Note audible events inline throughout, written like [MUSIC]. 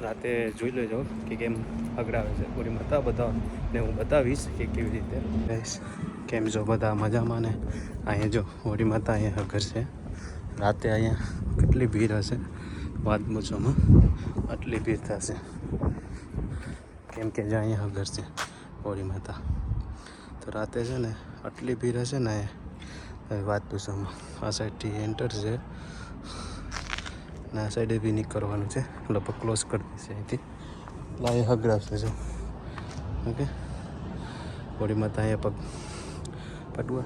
રાતે જોઈ લેજો કે કેમ અગડાવે છે. પૂરી માતા બધા ને હું બતાવીશ કે કેવી રીતે. Guys, કેમ જો બધા મજામાં ને? અહીંયા જો હોળી માતા અહીંયા અઘર છે. રાતે અહીંયા કેટલી ભીડ હશે? વાત મૂછોમાં આટલી ભીડ થશે. કેમ કે જે અહીંયા અઘર છે હોળી માતા. તો રાતે છે ને આટલી ભીડ હશે ને વાત પૂછવામાં આ સાઈડથી એન્ટર છે. ને સાઈડે બી કરવાનું છે. લગભગ ક્લોઝ કરી દેશે અહીંથી. એટલે અહીં છે, જો. ઓકે. હોળીમાં ત્યાં અહીંયા પગ પટવા.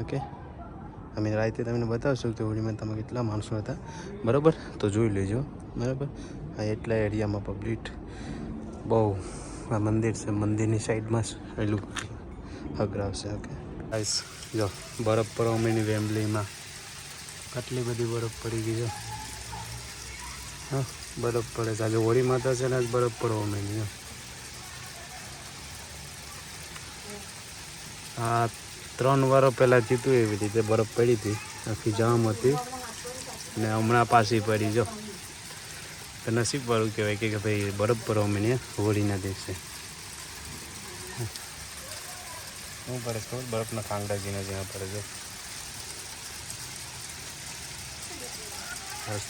ઓકે. અમે રાતે તમને બતાવશું કે હોળીમાં તમે કેટલા માણસો હતા. બરાબર? તો જોઈ લેજો. બરાબર? આ એટલા એરિયામાં પબ્લિક બહુ, આ મંદિર છે, મંદિરની સાઈડમાં જ પેલું હગ્રાવશે ઓકે. જો, બરફ પડવા માંડી વેમ્બલીમાં કેટલી બધી બરફ પડી ગઈ છે. હા, બરફ પડે છે. આજે હોળી માતા છે ને, આજ બરફ પડવા માંડી આ ત્રણ વારો પહેલાં જીતું એવી રીતે બરફ પડી હતી. આખી જામ હતી. ને હમણાં પાછી પડી, જો. તો નસીબ વાળું કહેવાય કે ભાઈ, બરફ પડવા માંડી હોળીના દિવસે. શું પડે ખબર? બરફના ખાંગડા જીને ઝીણા પડે છે.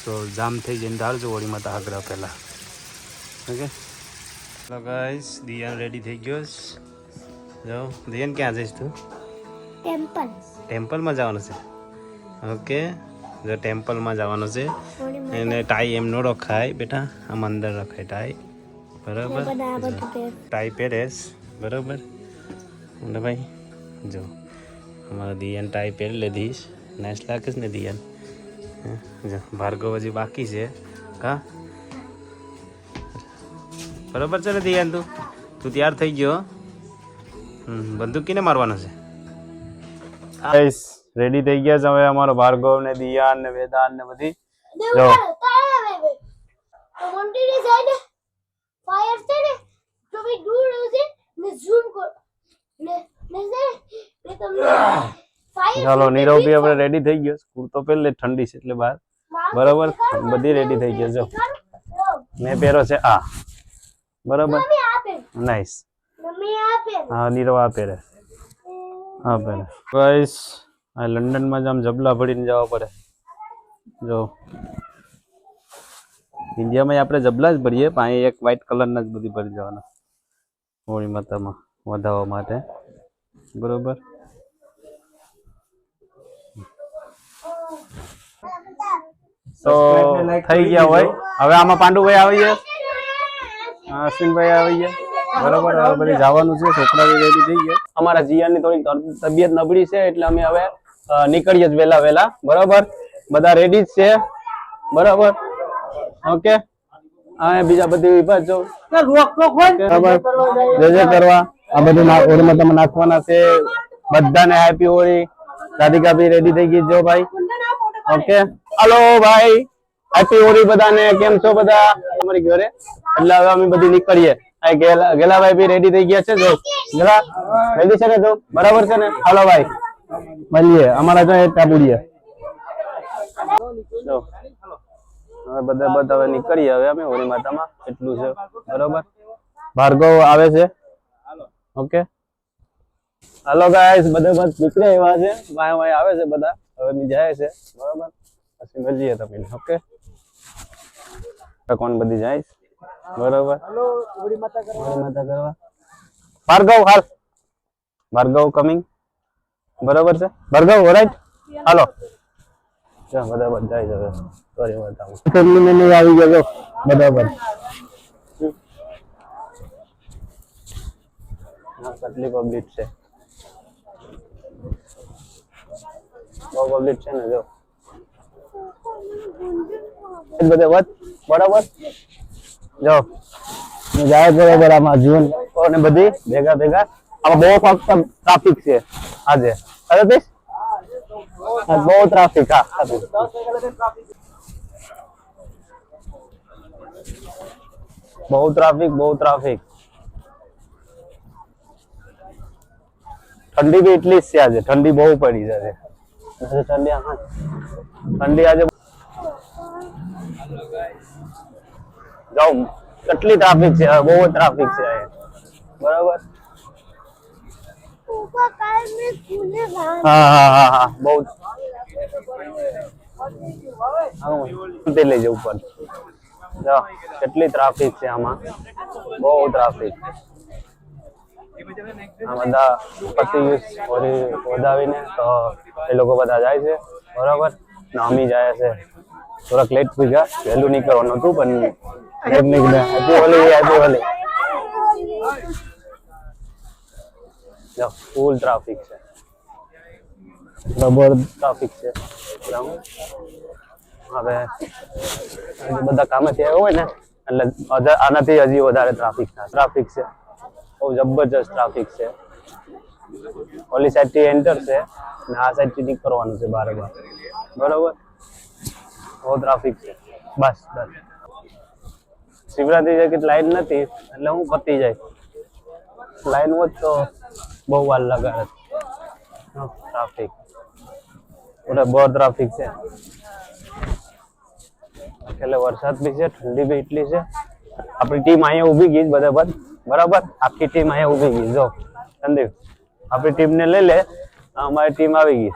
તો જામ થઈ જઈને ઢાળજો હોળીમાં તો આગ્રહ પહેલાં. Okay? Hello guys Diyan ready થઈ ગયો જો દિયાન ક્યાં જઈશ તું? ટેમ્પલ. ટેમ્પલમાં જવાનું છે? ઓકે જો ટેમ્પલમાં જવાનું છે. એને ટાઈ એમ નો રખાય બેટા. આમ અંદર રખાય ટાઈ બરાબર? ટાઈ પહેરેશ. બરાબર? અને ભાઈ જો. અમારા દિયાન ટાઈ પહેરી લીધીશ. નાઇસ લાગીશ ને દિયાન? ભાર્ગવ હજી બાકી છે. હા બરાબર છે ને ધ્યાન તું? તું તૈયાર થઈ ગયો હમ બંદૂક કીને મારવાનો છે? રેડી થઈ ગયા છે હવે અમારો ભાર્ગવ ને દિયાન ને વેદાન ને બધી. જો મંદિરની સાઈડ ફાયર છે ને તો ભાઈ દૂર છે ને ઝૂમ કર ને ને છે ને તમને ફાયર ચાલો નીરવ બી આપણે રેડી થઈ ગયો. કુર્તો પહેલે ઠંડી છે એટલે બહાર. બરાબર? બધી રેડી થઈ ગઈ જો. મેં પહેરો છે આ. બરાબર? નાઈસ હા નીરવ આ પહેરે હા પહેરે ગાઈસ આ લંડનમાં જ આમ જબલા ભરીને જવા પડે. જો. ઇન્ડિયામાં આપણે જબલા જ ભરીએ પણ એક વ્હાઈટ કલરના જ બધી ભરી જવાના. હોળી માતામાં વધાવવા માટે. બરોબર? તો થઈ ગયા હોય. હવે આમાં પાંડુભાઈ આવી ગયા. અશ્વિનભાઈ આવી ગયા. બરોબર હવે બધી જવાનું છે. છોકરા બી રેડી થઈ ગયા. અમારા જીયાની થોડી તબ- તબિયત નબળી છે એટલે અમે હવે નીકળીએ જ વહેલા વહેલા. બરોબર? બધા રેડી જ છે. બરોબર? ઓકે? હા બીજા બધી વિભાગ જો. બરાબર. જે જે કરવા. આ બધું ના- હોળીમાં તમે નાખવાના છે. બધાને happy Holi. Radhika be ready થઈ ગઈ જો ભાઈ. ઓકે? હાલો ભાઈ. હેપી હોળી બધાને. કેમ છો બધા? અમારી ઘરે? એટલે હવે અમે બધી નીકળીએ. ગેલા ભાઈ બી રેડી થઈ ગયા છે. જો, ગેલા રેડી છે ને તો બરાબર છે ને? હાલો ભાઈ. મળીએ. અમારા જો ત્યાં બુડીએ હવે બધા બધા હવે નીકળીએ. હવે અમે હોળી માતામાં. એટલું છે. બરોબર? ભાર્ગવ આવે છે. ઓકે. હાલો ગાઈસ બધા બધા નીકળે એવા છે. વાય વાય આવે છે બધા. હવે જાય છે. બરોબર? પછી મળીએ તમે ઓકે કોણ બધી જાય છે? બરોબર? હોળી માતા કરવા. ભાર્ગવ હાલ. ભાર્ગવ કમિંગ બરોબર છે? ભાર્ગવ ઓરાઈટ હાલો. ચાલ બધા બધા જાય છે હવે. સોરી બતાવું ફેમિલી મેની આવી ગયો જો. બરાબર. હા કેટલી પબ્લિક છે? બહુ પબ્લિક છે ને જો. એ બધે વધ બરાબર? જો જાય બરાબર આમાં જીવન અને બધી ભેગા ભેગા. આમાં બહુ ટ્રાફિક છે આજે. અરે બહુ ટ્રાફિક હા બહુ ટ્રાફિક બહુ ટ્રાફિક ઠંડી બી એટલી જ છે આજે. ઠંડી બહુ પડી છે આજે. ઠંડી ઠંડી આજે જાઉં કેટલી ટ્રાફિક છે? બહુ જ ટ્રાફિક છે બરાબર? હા હા હા હા. બહુ લેજો ઉપર. કેટલી ટ્રાફિક છે આમાં? બહુ ટ્રાફિક આ બધા પતિ વધાવીને તો એ લોકો બધા જાય છે. બરાબર? નામી જાય છે. થોડાક લેટ થઈ ગયા વહેલું નીકળવાનું હતું પણ લેટ નીકળ્યા. Happy Holi happy Holi full traffic છે. જબર ટ્રાફિક છે. હવે બધા કામે થયા હોય ને એટલે આનાથી હજી વધારે ટ્રાફિક થાય. ટ્રાફિક છે. બહુ જબરજસ્ત ટ્રાફિક છે. ઓલી સાઈડથી એન્ટર છે ને આ સાઈડથી નીકળવાનું છે બારે બાર બરોબર? બહુ ટ્રાફિક છે. બસ બસ. શિવરાત્રી જગત લાઈન નથી, એટલે હું પતી જાય. લાઈન હોત તો બહુ વાર લગાડત ટ્રાફિક પૂરા બહુ ટ્રાફિક છે. એટલે વરસાદ બી છે, ઠંડી બી એટલી છે. આપણી ટીમ અહીંયા ઊભી ગઈ છે બરાબર બરાબર? આખી ટીમ અહીંયા ઊભી ગઈ જો, સંદીપ, આપણી ટીમને લઈ લે. આ અમારી ટીમ આવી ગઈ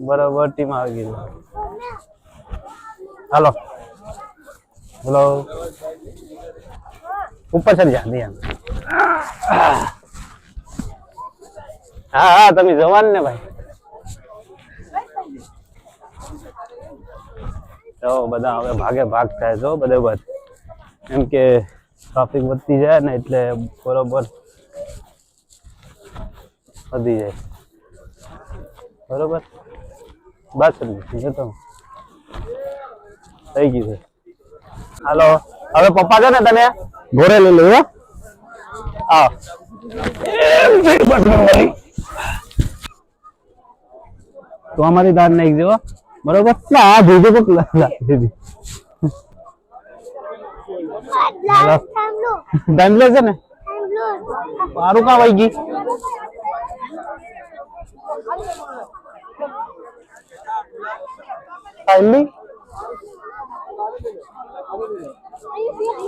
બરાબર ટીમ આવી ગઈ. હાલો. હેલો ઉપર ચડી જા હા હા, તમે જવાન ને ભાઈ. તો બધા હવે ભાગે ભાગ થાય છો બધે બધ એમ કે ટ્રાફિક વધતી જાય ને એટલે બરોબર. વધી જાય. બરોબર? બસ જતો થઈ ગયું છે. હાલો હવે પપ્પા છે ને તને? ઘોડે લઈ લેવો હા. તો અમારી દાન નાખી દેવો બરોબર? આ ભેજો કોક છે ને? મારું કામ આવી ગઈ ફાઇનલી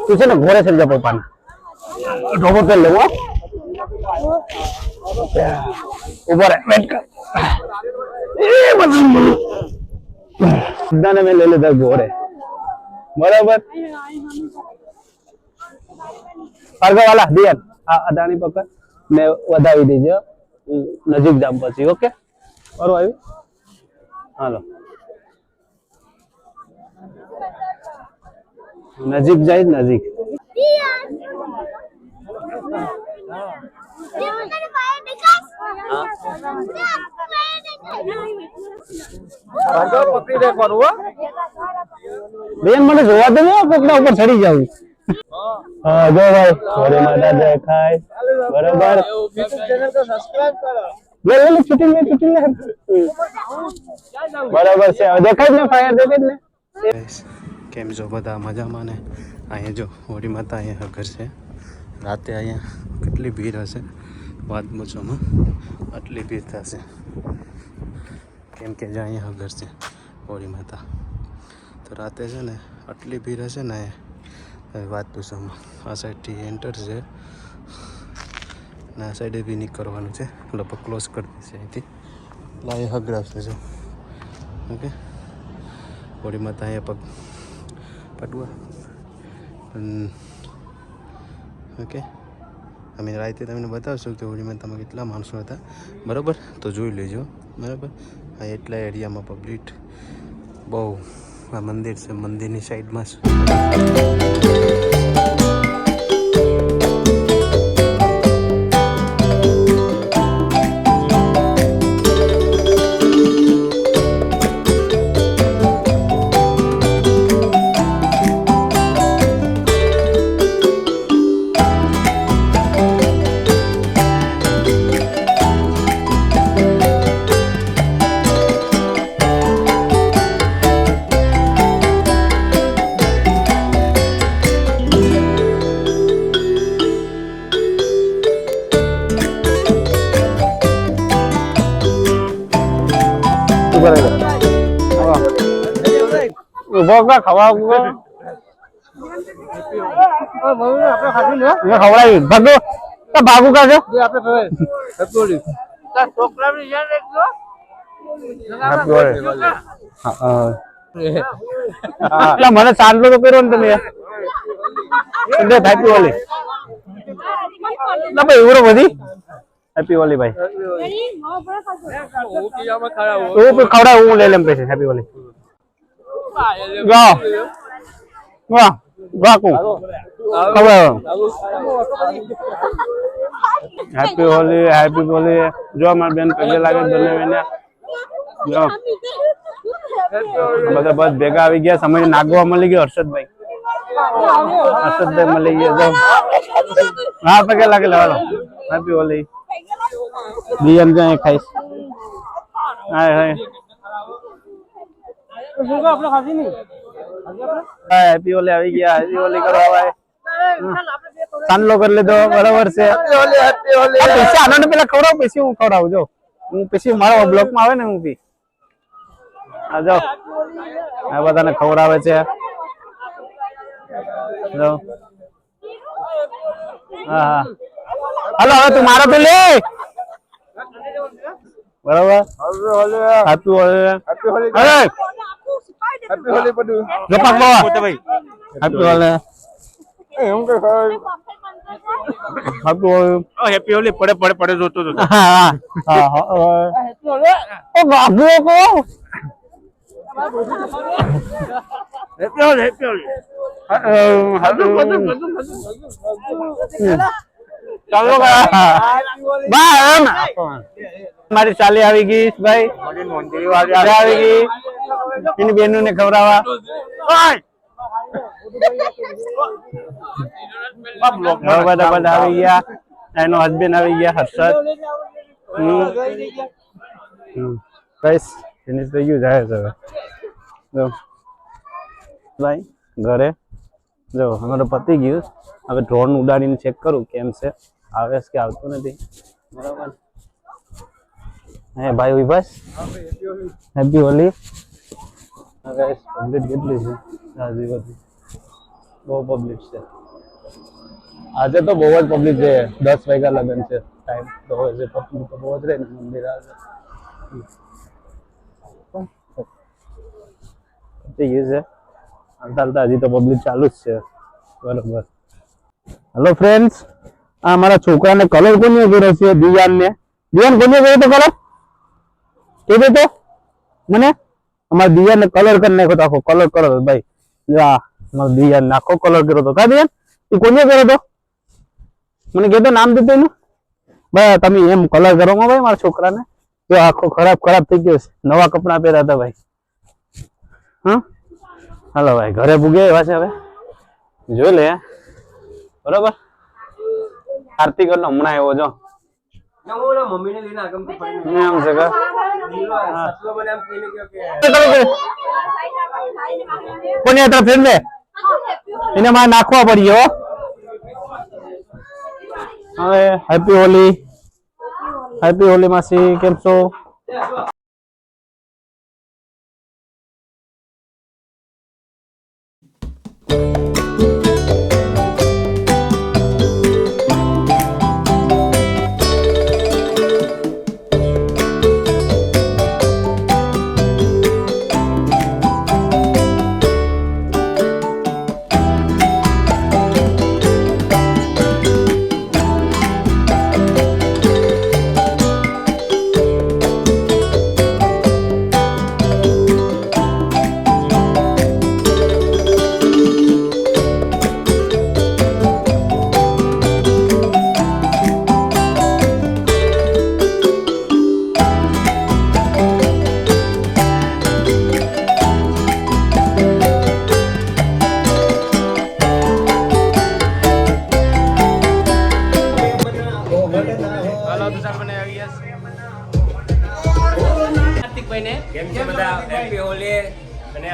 તું છે ને ઘોડે ચડી જા પપ્પાને ઢોબો લેવો ઊભો રહે વેટ કર બધાને મેં લઈ લીધા ઘોરે બરાબર? ભાર્ગવવાલા દિયન આ અદાની પકડ. ને વધાવી દેજો નજીક જામ પછી, ઓકે? બરોબર આવ્યું? હાલો. નજીક જાય નજીક. બેન મને જોવા દે પોકડા ઉપર ચડી જાવું હા જો ભાઈ હરે માતા જય ખાય. બરોબર. બરાબર છે. દેખાય ને ફાયર દેખાય ને. કેમ છો? બધા મજામાં ને? અહીંયા જો, હોળી માતા અહીંયા ઘર છે. રાતે અહીંયા કેટલી ભીડ હશે? વાત મૂછોમાં આટલી ભીડ થશે. કેમ કે જે અહીંયા ઘર છે, હોળી માતા. તો રાતે છે ને આટલી ભીડ હશે ને વાત પૂછોમાં. આ સાઈડથી એન્ટર છે. ને આ સાઈડે બી નીકળવાનું છે. લગભગ ક્લોઝ કરી દેશે અહીંથી. એટલે અહીંયા હગડાવશે જો. ઓકે? હોળી માતા અહીંયા પગ પટવા ઓકે અમે રાતે તમને બતાવશું કે હોળીમાં તમે કેટલા માણસો હતા બરાબર તો જોઈ લેજો બરાબર આ એટલા એરિયામાં પબ્લિક બહુ આ મંદિર છે મંદિરની સાઈડમાં করে উপভোগ খাওয়া ખવડાવી ભાગો. બાબુ મને ચાંદલો તો કર્યો ને તમે. એટલે ભાઈ ઓલી ના ભાઈ એવડો બધી. હેપી હોલી ભાઈ હું પણ ખવડાવ હું લઈ લેમ પછી હેપી હોલી જાઓ વાહ વાહ કુ ખવડાવ હેપી હોલી હેપી હોલી જો મારી બેન પગે લાગે બંને બેને જો બધા બસ ભેગા આવી ગયા સમય નાગવા મળી ગયો હર્ષદભાઈ હર્ષદભાઈ મળી ગયા જો હા પગે લાગે લેવાનો હેપી હોલી દિયમ જાય ખાઈશ. હાય હાય. હેપી હોલી આવી ગયા. હેપી હોલી કરવા કરી લીધો બરાબર છે. આનંદ પેલા ખવડાવ પછી હું ખવડાવું જો. હું પછી મારા બ્લોકમાં આવે ને હું બી. આ જાઓ આ બધાને ખવડાવે છે. જો. હા હા. હાલો હવે તું મારો તો લે. બરાબર? હેપી હોલી. અરે! જપાક બાવા. Happy Holi happy Holi happy Holi. પડે પડે પડે જોતો જોતો હા હા. હા ઓ બાબુ કો. Happy Holi happy Holi. ચાલો બા એમ. મારી ચાલી આવી ગઈ ભાઈ ચાલી આવી ગઈ. એની બેનુ ને ખવડાવવા બધા બધા આવી ગયા. એનો હસબેન્ડ આવી ગયા હર્ષદ. હમ. બસ ફિનિશ થઈ ગયું જાય છે હવે. જો. ભાઈ ઘરે? જો અમારું પતી ગયું. હવે ડ્રોન ઉડાડીને ચેક કરું કેમ છે? આવે છે કે આવતું નથી? બરાબર. હે ભાઈ Vibhas happy Holi guys public કેટલી છે? આજે બધી બહુ પબ્લિક છે. આજે તો બહુ જ પબ્લિક છે. દસ વાગ્યા લગન છે. ટાઈમ તો હોય છે. પબ્લિક તો બહુ જ રહે ને મંદિર આજે પતી ગયું છે. હાલતા હાલતા હજી તો પબ્લિક ચાલુ જ છે. બરોબર. હેલો ફ્રેન્ડ્સ આ મારા છોકરાને કલર કોને કર્યો છે દિયાનને. દિયાન કોને કર્યો તો કલર કીધું તો? મને? અમારા દિયાને કલર કરી નાખ્યો તો આખો કલર કરો ભાઈ. આ અમારા દિયાને આખો કલર કર્યો તો. કા દિયાન? એ કોને કર્યો તો? મને કહેતો નામ દીધું એનું. ભાઈ, તમે એમ કલર કરો માં ભાઈ મારા છોકરાને. જો આખો ખરાબ ખરાબ થઈ ગયો છે. નવા કપડાં પહેર્યા હતા ભાઈ. હા? હાલો ભાઈ, ઘરે પૂગે એવા છે હવે. જોઈ લે. બરોબર? આરતી કરનો હમણાં એવો જો. મમ્મીને લઈને આગમ તો પડી છે કે સસલો મને આમ કહીને ગયો કે કોની આ તરફ ફેરવે? એને મારે નાખવા પડી હો. હવે હેપી હોલી. હેપી હોલી માસી. કેમ છો? હાલો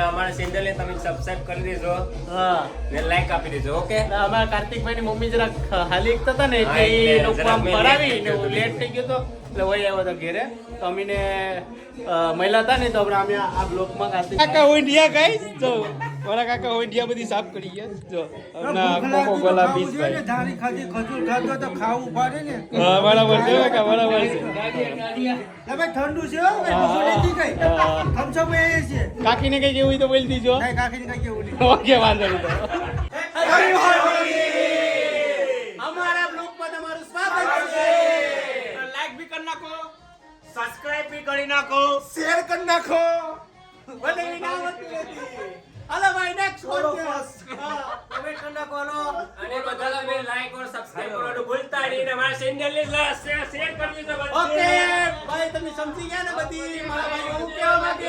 અને ચેનલ ને તમે સબસ્ક્રાઇબ કરી દેજો. હા. ને લાઈક આપી દેજો ઓકે અમારા કાર્તિકભાઈ ની મમ્મી જરાક હાલી એકતા હતા ને એટલે એ લોકો આમ પડાવી ને લેટ થઈ ગયો તો એટલે વહી આવ્યો હતો ઘેરે. તો અમીને મહિલા હતા ને તો હમણાં અમે આ બ્લોકમાં કાર્તિક કાકા ઓઈન્ડિયા ગાઈસ જો. મારા કાકા ઓઈન્ડિયા બધી સાફ કરી ગયા. જો હમણાં કોકો કોલા બીસ ભાઈ. ધારી ખાધી ખજૂર ખાધો તો ખાવું પડે ને. હા બરાબર છે કાકા બરાબર છે. એ ભાઈ ઠંડુ છે હો, કઈ. છે. કાકીને કઈ કેવું હોય તો બોલી દીજો. કાંઈ કાકીને કાંઈ કેવું નહીં. [LAUGHS] ઓકે વાંધો નહીં. તો અમારા બ્લોગમાં તમારું સ્વાગત છે. લાઈક બી કરી નાખો સબસ્ક્રાઇબ બી કરી નાખો. શેર કરી નાખો. ભલે ઈ ના આવડતી હાલો ભાઈ નેક્સ્ટ. કમેન્ટ કરી નાખવાનો અને બધા તમે લાઈક ઓર સબસ્ક્રાઇબ કરવાનું ભૂલતા નહીં અને મારા ચેનલ ને શેર કરી દેજો ઓકે ભાઈ તમે સમજી ગયા ને બધી? મારા ભાઈ હું કહેવા માંગે